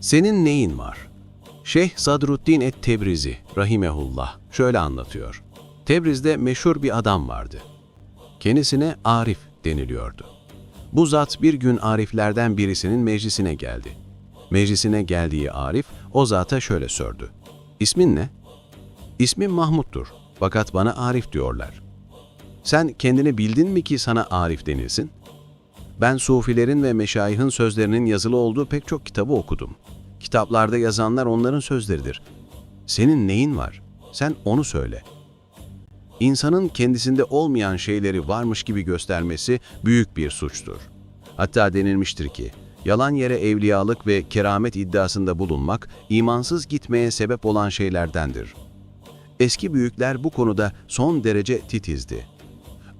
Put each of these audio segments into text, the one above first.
Senin neyin var? Şeyh Sadruddin et-Tebrizi rahimehullah şöyle anlatıyor. Tebriz'de meşhur bir adam vardı. Kendisine Arif deniliyordu. Bu zat bir gün Ariflerden birisinin meclisine geldi. Meclisine geldiği Arif o zata şöyle sordu. İsmin ne? İsmim Mahmut'tur fakat bana Arif diyorlar. Sen kendini bildin mi ki sana Arif denilsin? Ben Sufilerin ve meşayihin sözlerinin yazılı olduğu pek çok kitabı okudum. Kitaplarda yazanlar onların sözleridir. Senin neyin var? Sen onu söyle. İnsanın kendisinde olmayan şeyleri varmış gibi göstermesi büyük bir suçtur. Hatta denilmiştir ki, yalan yere evliyalık ve keramet iddiasında bulunmak, imansız gitmeye sebep olan şeylerdendir. Eski büyükler bu konuda son derece titizdi.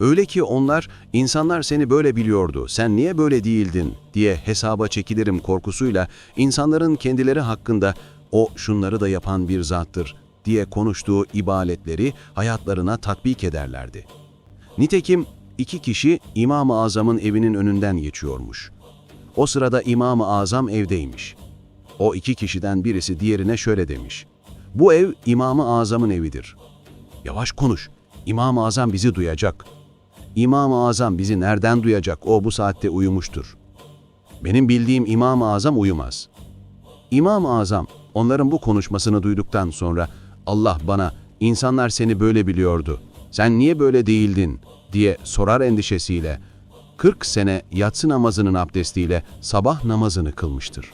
Öyle ki onlar, insanlar seni böyle biliyordu, sen niye böyle değildin diye hesaba çekilirim korkusuyla insanların kendileri hakkında o şunları da yapan bir zattır diye konuştuğu ibaletleri hayatlarına tatbik ederlerdi. Nitekim iki kişi İmam-ı Azam'ın evinin önünden geçiyormuş. O sırada İmam-ı Azam evdeymiş. O iki kişiden birisi diğerine şöyle demiş. Bu ev İmam-ı Azam'ın evidir. Yavaş konuş, İmam-ı Azam bizi duyacak. İmam-ı Azam bizi nereden duyacak? O bu saatte uyumuştur. Benim bildiğim İmam-ı Azam uyumaz. İmam-ı Azam onların bu konuşmasını duyduktan sonra Allah bana insanlar seni böyle biliyordu. Sen niye böyle değildin diye sorar endişesiyle 40 sene yatsı namazının abdestiyle sabah namazını kılmıştır.